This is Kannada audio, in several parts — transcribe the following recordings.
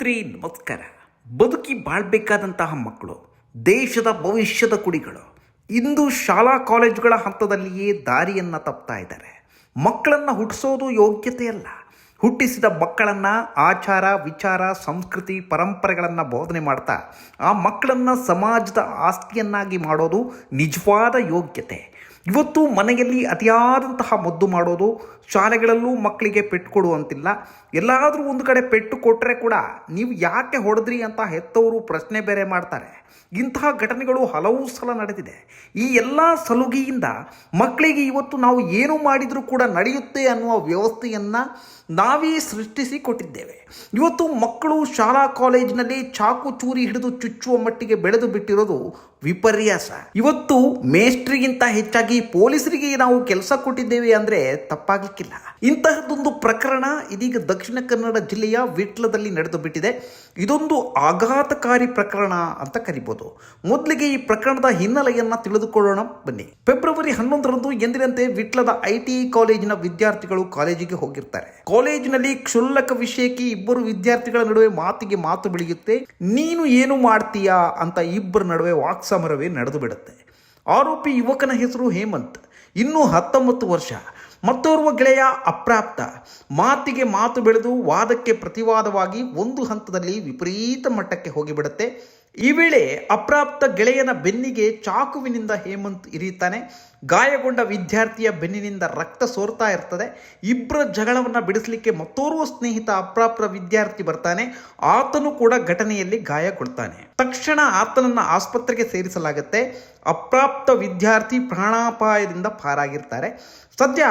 ಸ್ನೇಹಿತರೆ, ನಮಸ್ಕಾರ. ಬದುಕಿ ಬಾಳ್ಬೇಕಾದಂತಹ ಮಕ್ಕಳು, ದೇಶದ ಭವಿಷ್ಯದ ಕುಡಿಗಳು ಇಂದು ಶಾಲಾ ಕಾಲೇಜುಗಳ ಹಂತದಲ್ಲಿಯೇ ದಾರಿಯನ್ನು ತಪ್ತಾ ಇದ್ದಾರೆ. ಮಕ್ಕಳನ್ನು ಹುಟ್ಟಿಸೋದು ಯೋಗ್ಯತೆಯಲ್ಲ. ಹುಟ್ಟಿಸಿದ ಮಕ್ಕಳನ್ನು ಆಚಾರ, ವಿಚಾರ, ಸಂಸ್ಕೃತಿ, ಪರಂಪರೆಗಳನ್ನು ಬೋಧನೆ ಮಾಡ್ತಾ, ಆ ಮಕ್ಕಳನ್ನು ಸಮಾಜದ ಆಸ್ತಿಯನ್ನಾಗಿ ಮಾಡೋದು ನಿಜವಾದ ಯೋಗ್ಯತೆ. ಇವತ್ತು ಮನೆಯಲ್ಲಿ ಅತಿಯಾದಂತಹ ಮದ್ದು ಮಾಡೋದು ಶಾಲೆಗಳಲ್ಲೂ ಮಕ್ಕಳಿಗೆ ಪೆಟ್ಟು ಕೊಡುವಂತಿಲ್ಲ. ಎಲ್ಲಾದರೂ ಒಂದು ಕಡೆ ಪೆಟ್ಟು ಕೊಟ್ಟರೆ ಕೂಡ ನೀವು ಯಾಕೆ ಹೊಡೆದ್ರಿ ಅಂತ ಹೆತ್ತವರು ಪ್ರಶ್ನೆ ಬೇರೆ ಮಾಡ್ತಾರೆ. ಇಂತಹ ಘಟನೆಗಳು ಹಲವು ಸಲ ನಡೆದಿದೆ. ಈ ಎಲ್ಲ ಸಲುಗೆಯಿಂದ ಮಕ್ಕಳಿಗೆ ಇವತ್ತು ನಾವು ಏನು ಮಾಡಿದರೂ ಕೂಡ ನಡೆಯುತ್ತೆ ಅನ್ನುವ ವ್ಯವಸ್ಥೆಯನ್ನು ನಾವೇ ಸೃಷ್ಟಿಸಿ ಕೊಟ್ಟಿದ್ದೇವೆ ಇವತ್ತು ಮಕ್ಕಳು ಶಾಲಾ ಕಾಲೇಜಿನಲ್ಲಿ ಚಾಕು ಚೂರಿ ಹಿಡಿದು ಚುಚ್ಚುವ ಮಟ್ಟಿಗೆ ಬೆಳೆದು ಬಿಟ್ಟಿರೋದು ವಿಪರ್ಯಾಸ. ಇವತ್ತು ಮೇಸ್ಟ್ರಿಗಿಂತ ಹೆಚ್ಚಾಗಿ ಪೊಲೀಸರಿಗೆ ನಾವು ಕೆಲಸ ಕೊಟ್ಟಿದ್ದೇವೆ ಅಂದ್ರೆ ತಪ್ಪಾಗ್ಲಿಕ್ಕಿಲ್ಲ. ಇಂತಹದ್ದೊಂದು ಪ್ರಕರಣ ಇದೀಗ ದಕ್ಷಿಣ ಕನ್ನಡ ಜಿಲ್ಲೆಯ ವಿಟ್ಲದಲ್ಲಿ ನಡೆದು ಬಿಟ್ಟಿದೆ ಇದೊಂದು ಆಘಾತಕಾರಿ ಪ್ರಕರಣ ಅಂತ ಕರಿಬಹುದು ಮೊದಲಿಗೆ ಈ ಪ್ರಕರಣದ ಹಿನ್ನೆಲೆಯನ್ನ ತಿಳಿದುಕೊಳ್ಳೋಣ. ಬನ್ನಿ. ಫೆಬ್ರವರಿ ಹನ್ನೊಂದರಂದು ಎಂದಿನಂತೆ ವಿಟ್ಲದ ಐ ಟಿ ಕಾಲೇಜಿನ ವಿದ್ಯಾರ್ಥಿಗಳು ಕಾಲೇಜಿಗೆ ಹೋಗಿರ್ತಾರೆ. ಕಾಲೇಜಿನಲ್ಲಿ ಕ್ಷುಲ್ಲಕ ವಿಷಯಕ್ಕೆ ಇಬ್ಬರು ವಿದ್ಯಾರ್ಥಿಗಳ ನಡುವೆ ಮಾತಿಗೆ ಮಾತು ಬೆಳೆಯುತ್ತೆ. ನೀನು ಏನು ಮಾಡ್ತೀಯಾ ಅಂತ ಇಬ್ಬರ ನಡುವೆ ವಾಕ್ಸಮರವೇ ನಡೆದು ಬಿಡುತ್ತೆ. ಆರೋಪಿ ಯುವಕನ ಹೆಸರು ಹೇಮಂತ್. ಇನ್ನೂ ಹತ್ತೊಂಬತ್ತು ವರ್ಷ. ಮತ್ತೋರ್ವ ಗೆಳೆಯ ಅಪ್ರಾಪ್ತ. ಮಾತಿಗೆ ಮಾತು ಬೆಳೆದು ವಾದಕ್ಕೆ ಪ್ರತಿವಾದವಾಗಿ ಒಂದು ಹಂತದಲ್ಲಿ ವಿಪರೀತ ಮಟ್ಟಕ್ಕೆ ಹೋಗಿಬಿಡುತ್ತೆ. ಈ ವೇಳೆ ಅಪ್ರಾಪ್ತ ಗೆಳೆಯನ ಬೆನ್ನಿಗೆ ಚಾಕುವಿನಿಂದ ಹೇಮಂತ್ ಇರಿತಾನೆ. ಗಾಯಗೊಂಡ ವಿದ್ಯಾರ್ಥಿಯ ಬೆನ್ನಿನಿಂದ ರಕ್ತ ಸೋರ್ತಾ ಇರ್ತದೆ. ಇಬ್ಬರ ಜಗಳವನ್ನು ಬಿಡಿಸಲಿಕ್ಕೆ ಮತ್ತೋರ್ವ ಸ್ನೇಹಿತ ಅಪ್ರಾಪ್ತ ವಿದ್ಯಾರ್ಥಿ ಬರ್ತಾನೆ. ಆತನು ಕೂಡ ಘಟನೆಯಲ್ಲಿ ಗಾಯಗೊಳ್ತಾನೆ. ತಕ್ಷಣ ಆತನನ್ನು ಆಸ್ಪತ್ರೆಗೆ ಸೇರಿಸಲಾಗುತ್ತೆ. ಅಪ್ರಾಪ್ತ ವಿದ್ಯಾರ್ಥಿ ಪ್ರಾಣಾಪಾಯದಿಂದ ಪಾರಾಗಿರ್ತಾರೆ. ಸದ್ಯ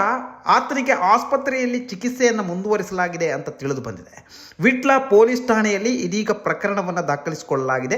ಆತನಿಗೆ ಆಸ್ಪತ್ರೆಯಲ್ಲಿ ಚಿಕಿತ್ಸೆಯನ್ನು ಮುಂದುವರಿಸಲಾಗಿದೆ ಅಂತ ತಿಳಿದು ಬಂದಿದೆ. ವಿಟ್ಲ ಪೊಲೀಸ್ ಠಾಣೆಯಲ್ಲಿ ಇದೀಗ ಪ್ರಕರಣವನ್ನು ದಾಖಲಿಸಿಕೊಳ್ಳಲಾಗಿದೆ.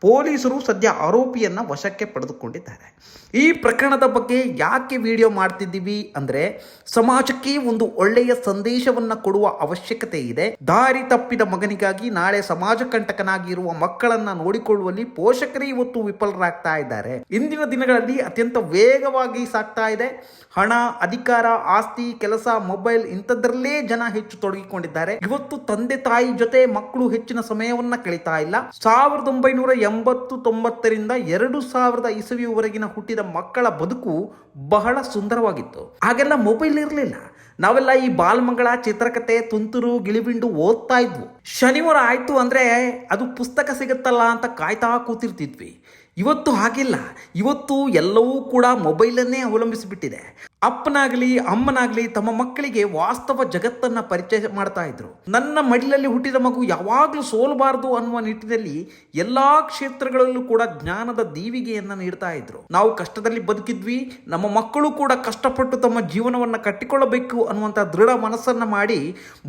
ಪೊಲೀಸರು ಸದ್ಯ ಆರೋಪಿಯನ್ನು ವಶಕ್ಕೆ ಪಡೆದುಕೊಂಡಿದ್ದಾರೆ. ಈ ಪ್ರಕರಣದ ಬಗ್ಗೆ ಯಾಕೆ ವಿಡಿಯೋ ಮಾಡ್ತಿದ್ದೀವಿ ಅಂದರೆ ಸಮಾಜಕ್ಕೆ ಒಂದು ಒಳ್ಳೆಯ ಸಂದೇಶವನ್ನು ಕೊಡುವ ಅವಶ್ಯಕತೆ ಇದೆ. ದಾರಿ ತಪ್ಪಿದ ಮಗನಿಗಾಗಿ ನಾಳೆ ಸಮಾಜ ಕಂಟಕನಾಗಿರುವ ಮಕ್ಕಳನ್ನ ನೋಡಿಕೊಳ್ಳುವಲ್ಲಿ ಪೋಷಕರೇ ಇವತ್ತು ವಿಫಲರಾಗ್ತಾ ಇದ್ದಾರೆ. ಇಂದಿನ ದಿನಗಳಲ್ಲಿ ಅತ್ಯಂತ ವೇಗವಾಗಿ ಸಾಗ್ತಾ ಇದೆ. ಹಣ, ಅಧಿಕಾರ, ಆಸ್ತಿ, ಕೆಲಸ, ಮೊಬೈಲ್ ಇಂಥದ್ರಲ್ಲೇ ಜನ ಹೆಚ್ಚು ತೊಡಗಿಕೊಂಡಿದ್ದಾರೆ. ಇವತ್ತು ತಂದೆ ತಾಯಿ ಜೊತೆ ಮಕ್ಕಳು ಹೆಚ್ಚಿನ ಸಮಯವನ್ನ ಕಳೀತಾ ಇಲ್ಲ. ಸಾವಿರದ ಒಂಬೈನೂರ ಎಂಬತ್ತು ತೊಂಬತ್ತರಿಂದ ಎರಡು ಸಾವಿರದ ಇಸವಿಯವರೆಗಿನ ಹುಟ್ಟಿದ ಮಕ್ಕಳ ಬದುಕು ಬಹಳ ಸುಂದರವಾಗಿತ್ತು. ಹಾಗೆಲ್ಲ ಮೊಬೈಲ್ ಇರಲಿಲ್ಲ. ನಾವೆಲ್ಲ ಈ ಬಾಲ್ಮಂಗಳ ಚಿತ್ರಕಥೆ ತುಂತುರು, ಗಿಳಿಬಿಂಡು ಓದ್ತಾ ಇದ್ವು. ಶನಿವಾರ ಆಯಿತು ಅಂದ್ರೆ ಅದು ಪುಸ್ತಕ ಸಿಗುತ್ತಲ್ಲ ಅಂತ ಕಾಯ್ತಾ ಕೂತಿರ್ತಿದ್ವಿ. ಇವತ್ತು ಹಾಗಿಲ್ಲ. ಇವತ್ತು ಎಲ್ಲವೂ ಕೂಡ ಮೊಬೈಲನ್ನೇ ಅವಲಂಬಿಸಿಬಿಟ್ಟಿದೆ. ಅಪ್ಪನಾಗಲಿ, ಅಮ್ಮನಾಗಲಿ ತಮ್ಮ ಮಕ್ಕಳಿಗೆ ವಾಸ್ತವ ಜಗತ್ತನ್ನು ಪರಿಚಯ ಮಾಡ್ತಾ ಇದ್ರು. ನನ್ನ ಮಡಿಲಲ್ಲಿ ಹುಟ್ಟಿದ ಮಗು ಯಾವಾಗಲೂ ಸೋಲಬಾರದು ಅನ್ನುವ ನಿಟ್ಟಿನಲ್ಲಿ ಎಲ್ಲ ಕ್ಷೇತ್ರಗಳಲ್ಲೂ ಕೂಡ ಜ್ಞಾನದ ದೀವಿಗೆಯನ್ನು ನೀಡ್ತಾ ಇದ್ರು. ನಾವು ಕಷ್ಟದಲ್ಲಿ ಬದುಕಿದ್ವಿ, ನಮ್ಮ ಮಕ್ಕಳು ಕೂಡ ಕಷ್ಟಪಟ್ಟು ತಮ್ಮ ಜೀವನವನ್ನು ಕಟ್ಟಿಕೊಳ್ಳಬೇಕು ಅನ್ನುವಂಥ ದೃಢ ಮನಸ್ಸನ್ನು ಮಾಡಿ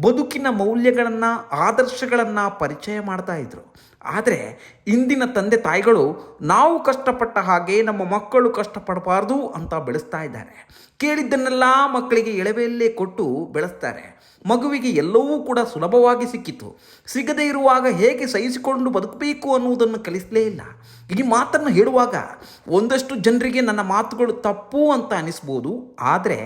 ಬದುಕಿನ ಮೌಲ್ಯಗಳನ್ನು, ಆದರ್ಶಗಳನ್ನು ಪರಿಚಯ ಮಾಡ್ತಾ ಇದ್ರು. ಆದರೆ ಇಂದಿನ ತಂದೆ ತಾಯಿಗಳು ನಾವು ಕಷ್ಟಪಟ್ಟ ಹಾಗೆ ನಮ್ಮ ಮಕ್ಕಳು ಕಷ್ಟಪಡಬಾರ್ದು ಅಂತ ಬೆಳೆಸ್ತಾ ಇದ್ದಾರೆ. ಕೇಳಿದ್ದನ್ನೆಲ್ಲ ಮಕ್ಕಳಿಗೆ ಎಳವೆಯಲ್ಲೇ ಕೊಟ್ಟು ಬೆಳೆಸ್ತಾರೆ. ಮಗುವಿಗೆ ಎಲ್ಲವೂ ಕೂಡ ಸುಲಭವಾಗಿ ಸಿಕ್ಕಿತು. ಸಿಗದೇ ಇರುವಾಗ ಹೇಗೆ ಸಹಿಸಿಕೊಂಡು ಬದುಕಬೇಕು ಅನ್ನುವುದನ್ನು ಕಲಿಸಲೇ ಇಲ್ಲ. ಈ ಮಾತನ್ನು ಹೇಳುವಾಗ ಒಂದಷ್ಟು ಜನರಿಗೆ ನನ್ನ ಮಾತುಗಳು ತಪ್ಪು ಅಂತ ಅನಿಸ್ಬೋದು, ಆದರೆ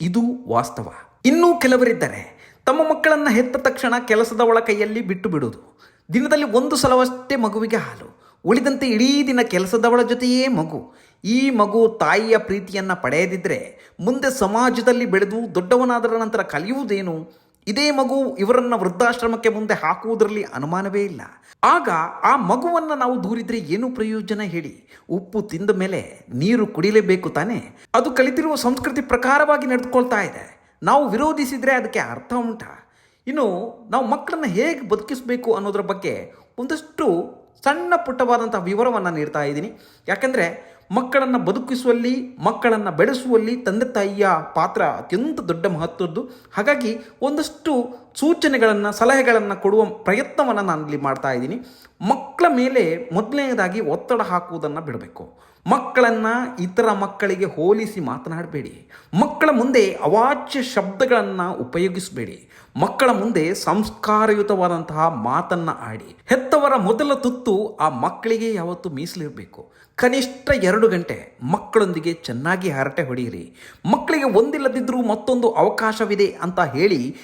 ಇದು ವಾಸ್ತವ. ಇನ್ನೂ ಕೆಲವರಿದ್ದಾರೆ. ತಮ್ಮ ಮಕ್ಕಳನ್ನು ಹೆತ್ತ ತಕ್ಷಣ ಕೆಲಸದ ಒಳ ಕೈಯಲ್ಲಿ ಬಿಟ್ಟು ಬಿಡುವುದು. ದಿನದಲ್ಲಿ ಒಂದು ಸಲವಷ್ಟೇ ಮಗುವಿಗೆ ಹಾಲು. ಉಳಿದಂತೆ ಇಡೀ ದಿನ ಕೆಲಸದವಳ ಜೊತೆಯೇ ಮಗು. ಈ ಮಗು ತಾಯಿಯ ಪ್ರೀತಿಯನ್ನು ಪಡೆಯದಿದ್ದರೆ ಮುಂದೆ ಸಮಾಜದಲ್ಲಿ ಬೆಳೆದು ದೊಡ್ಡವನಾದರ ನಂತರ ಕಲಿಯುವುದೇನು? ಇದೇ ಮಗು ಇವರನ್ನು ವೃದ್ಧಾಶ್ರಮಕ್ಕೆ ಮುಂದೆ ಹಾಕುವುದರಲ್ಲಿ ಅನುಮಾನವೇ ಇಲ್ಲ. ಆಗ ಆ ಮಗುವನ್ನು ನಾವು ದೂರಿದರೆ ಏನು ಪ್ರಯೋಜನ ಹೇಳಿ? ಉಪ್ಪು ತಿಂದ ಮೇಲೆ ನೀರು ಕುಡಿಲೇಬೇಕು ತಾನೇ? ಅದು ಕಲಿತಿರುವ ಸಂಸ್ಕೃತಿ ಪ್ರಕಾರವಾಗಿ ನಡೆದುಕೊಳ್ತಾ ಇದೆ. ನಾವು ವಿರೋಧಿಸಿದರೆ ಅದಕ್ಕೆ ಅರ್ಥ ಉಂಟಾ? ಇನ್ನು ನಾವು ಮಕ್ಕಳನ್ನು ಹೇಗೆ ಬದುಕಿಸಬೇಕು ಅನ್ನೋದ್ರ ಬಗ್ಗೆ ಒಂದಷ್ಟು ಸಣ್ಣ ಪುಟ್ಟವಾದಂಥ ವಿವರವನ್ನು ನೀಡ್ತಾ ಇದ್ದೀನಿ. ಯಾಕಂದರೆ ಮಕ್ಕಳನ್ನು ಬದುಕಿಸುವಲ್ಲಿ ಮಕ್ಕಳನ್ನು ಬೆಳೆಸುವಲ್ಲಿ ತಂದೆ ತಾಯಿಯ ಪಾತ್ರ ಅತ್ಯಂತ ದೊಡ್ಡ ಮಹತ್ವದ್ದು. ಹಾಗಾಗಿ ಒಂದಷ್ಟು ಸೂಚನೆಗಳನ್ನು, ಸಲಹೆಗಳನ್ನು ಕೊಡುವ ಪ್ರಯತ್ನವನ್ನು ನಾನು ಇಲ್ಲಿ ಮಾಡ್ತಾ ಇದ್ದೀನಿ. ಮಕ್ಕಳ ಮೇಲೆ ಮೊದಲನೇದಾಗಿ ಒತ್ತಡ ಹಾಕುವುದನ್ನು ಬಿಡಬೇಕು. ಮಕ್ಕಳನ್ನು ಇತರ ಮಕ್ಕಳಿಗೆ ಹೋಲಿಸಿ ಮಾತನಾಡಬೇಡಿ. ಮಕ್ಕಳ ಮುಂದೆ ಅವಾಚ್ಯ ಶಬ್ದಗಳನ್ನು ಉಪಯೋಗಿಸಬೇಡಿ. ಮಕ್ಕಳ ಮುಂದೆ ಸಂಸ್ಕಾರಯುತವಾದಂತಹ ಮಾತನ್ನು ಆಡಿ. ಹೆತ್ತವರ ಮೊದಲ ತುತ್ತು ಆ ಮಕ್ಕಳಿಗೆ ಯಾವತ್ತು ಮೀಸಲಿರಬೇಕು. ಕನಿಷ್ಠ ಎರಡು ಗಂಟೆ ಮಕ್ಕಳೊಂದಿಗೆ ಚೆನ್ನಾಗಿ ಹರಟೆ ಹೊಡೆಯಿರಿ ಮಕ್ಕಳಿಗೆ ಒಂದಿಲ್ಲದಿದ್ದರೂ ಮತ್ತೊಂದು ಅವಕಾಶವಿದೆ ಅಂತ ಹೇಳಿ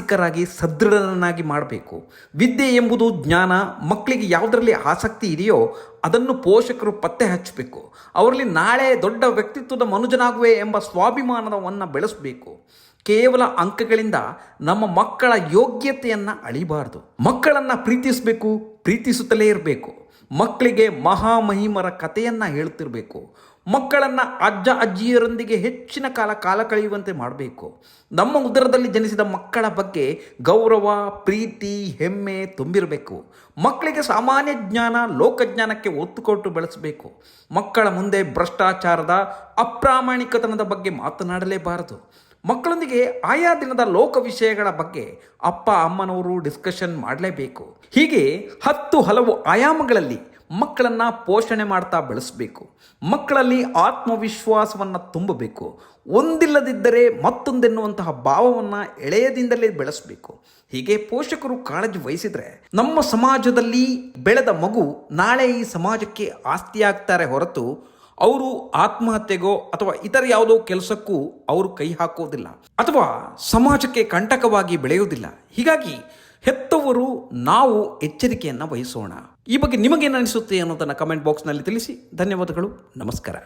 ಮಾನಸಿಕರಾಗಿ ಸದೃಢನನ್ನಾಗಿ ಮಾಡಬೇಕು. ವಿದ್ಯೆ ಎಂಬುದು ಜ್ಞಾನ, ಮಕ್ಕಳಿಗೆ ಯಾವುದರಲ್ಲಿ ಆಸಕ್ತಿ ಇದೆಯೋ ಅದನ್ನು ಪೋಷಕರು ಪತ್ತೆ ಹಚ್ಚಬೇಕು. ಅವರಲ್ಲಿ ನಾಳೆ ದೊಡ್ಡ ವ್ಯಕ್ತಿತ್ವದ ಮನುಜನಾಗುವೆ ಎಂಬ ಸ್ವಾಭಿಮಾನವನ್ನು ಬೆಳೆಸಬೇಕು. ಕೇವಲ ಅಂಕಗಳಿಂದ ನಮ್ಮ ಮಕ್ಕಳ ಯೋಗ್ಯತೆಯನ್ನು ಅಳಿಬಾರದು. ಮಕ್ಕಳನ್ನು ಪ್ರೀತಿಸಬೇಕು, ಪ್ರೀತಿಸುತ್ತಲೇ ಇರಬೇಕು. ಮಕ್ಕಳಿಗೆ ಮಹಾಮಹಿಮರ ಕಥೆಯನ್ನು ಹೇಳ್ತಿರ್ಬೇಕು. ಮಕ್ಕಳನ್ನು ಅಜ್ಜ ಅಜ್ಜಿಯರೊಂದಿಗೆ ಹೆಚ್ಚಿನ ಕಾಲ ಕಾಲ ಕಳೆಯುವಂತೆ ಮಾಡಬೇಕು. ನಮ್ಮ ಉದರದಲ್ಲಿ ಜನಿಸಿದ ಮಕ್ಕಳ ಬಗ್ಗೆ ಗೌರವ, ಪ್ರೀತಿ, ಹೆಮ್ಮೆ ತುಂಬಿರಬೇಕು. ಮಕ್ಕಳಿಗೆ ಸಾಮಾನ್ಯ ಜ್ಞಾನ, ಲೋಕಜ್ಞಾನಕ್ಕೆ ಒತ್ತು ಕೊಟ್ಟು ಬೆಳೆಸಬೇಕು. ಮಕ್ಕಳ ಮುಂದೆ ಭ್ರಷ್ಟಾಚಾರದ, ಅಪ್ರಾಮಾಣಿಕತನದ ಬಗ್ಗೆ ಮಾತನಾಡಲೇಬಾರದು. ಮಕ್ಕಳೊಂದಿಗೆ ಆಯಾ ದಿನದ ಲೋಕ ವಿಷಯಗಳ ಬಗ್ಗೆ ಅಪ್ಪ, ಅಮ್ಮನವರು ಡಿಸ್ಕಷನ್ ಮಾಡಲೇಬೇಕು. ಹೀಗೆ ಹತ್ತು ಹಲವು ಆಯಾಮಗಳಲ್ಲಿ ಮಕ್ಕಳನ್ನು ಪೋಷಣೆ ಮಾಡ್ತಾ ಬೆಳೆಸಬೇಕು. ಮಕ್ಕಳಲ್ಲಿ ಆತ್ಮವಿಶ್ವಾಸವನ್ನು ತುಂಬಬೇಕು. ಒಂದಿಲ್ಲದಿದ್ದರೆ ಮತ್ತೊಂದೆನ್ನುವಂತಹ ಭಾವವನ್ನು ಎಳೆಯದಿಂದಲೇ ಬೆಳೆಸಬೇಕು. ಹೀಗೆ ಪೋಷಕರು ಕಾಳಜಿ ವಹಿಸಿದರೆ ನಮ್ಮ ಸಮಾಜದಲ್ಲಿ ಬೆಳೆದ ಮಗು ನಾಳೆ ಈ ಸಮಾಜಕ್ಕೆ ಆಸ್ತಿಯಾಗ್ತಾರೆ ಹೊರತು ಅವರು ಆತ್ಮಹತ್ಯೆಗೋ ಅಥವಾ ಇತರ ಯಾವುದೋ ಕೆಲಸಕ್ಕೂ ಅವರು ಕೈ ಹಾಕೋದಿಲ್ಲ ಅಥವಾ ಸಮಾಜಕ್ಕೆ ಕಂಟಕವಾಗಿ ಬೆಳೆಯುವುದಿಲ್ಲ. ಹೀಗಾಗಿ ಹೆತ್ತವರು ನಾವು ಎಚ್ಚರಿಕೆಯನ್ನು ವಹಿಸೋಣ. ಈ ಬಗ್ಗೆ ನಿಮಗೇನು ಅನಿಸುತ್ತೆ ಅನ್ನೋದನ್ನು ಕಮೆಂಟ್ ಬಾಕ್ಸ್ನಲ್ಲಿ ತಿಳಿಸಿ. ಧನ್ಯವಾದಗಳು. ನಮಸ್ಕಾರ.